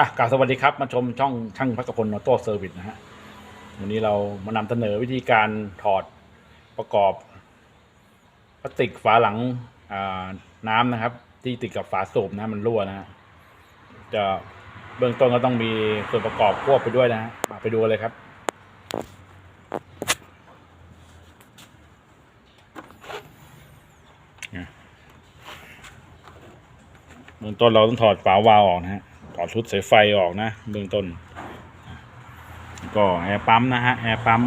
อะกล่าวสวัสดีครับ มาชมช่องช่างพักกพลออโต้เซอร์วิสนะฮะวันนี้เรามานำเสนอวิธีการถอดประกอบพลาสติกฝาหลังน้ำนะครับ ที่ติดกับฝาสูบนะมันรั่วนะฮะจะเบื้องต้นก็ต้องมีส่วนประกอบควบไปด้วยนะฮะมาไปดูเลยครับเบื้องต้นเราต้องถอดฝาวาล์วออกนะฮะ ถอดชุดสายไฟออกนะเบื้องต้น ก็แอร์ปั๊มนะฮะแอร์ปั๊ม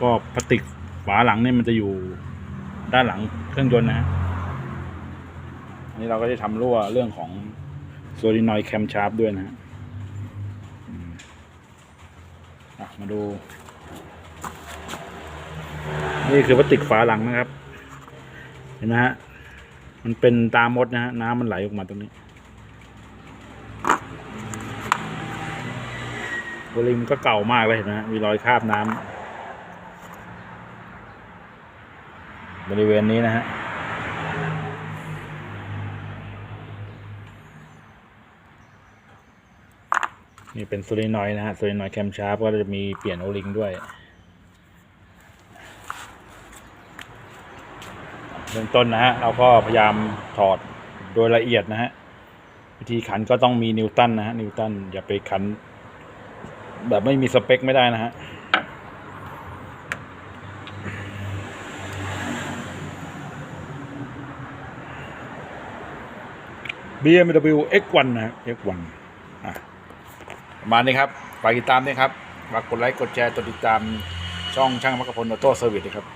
ก็พลาสติกฝาหลังเนี่ยมันจะอยู่ด้านหลังเครื่องยนต์นะฮะอันนี้เราก็จะทำรั่วเรื่องของโซลินอยแคมชาร์ปด้วยนะฮะมาดู นี่คือพลาสติกฝาหลังนะครับ เห็นไหมฮะ มันเป็นตามดนะฮะ น้ำมันไหลออกมาตรงนี้ บริมก็เก่ามากเลยเห็นไหมฮะมีรอยคราบน้ำบริเวณนี้นะฮะนี่เป็นโซลินอยนะฮะโซลินอยแคมชาร์ปก็จะมีเปลี่ยนโอลิงด้วยเบื้องต้นนะฮะเราก็พยายามถอดโดยละเอียดนะฮะวิธีขันก็ต้องมีนิวตันนะฮะนิวตันอย่าไปขัน แบบไม่มีสเปคไม่ได้นะฮะ BMW X1 นะฮะ X1 อะประมาณนี้ครับฝากติดตามด้วยครับฝากกดไลค์กดแชร์กดติดตามช่องช่างมักกะพลออโต้เซอร์วิสด้วยครับ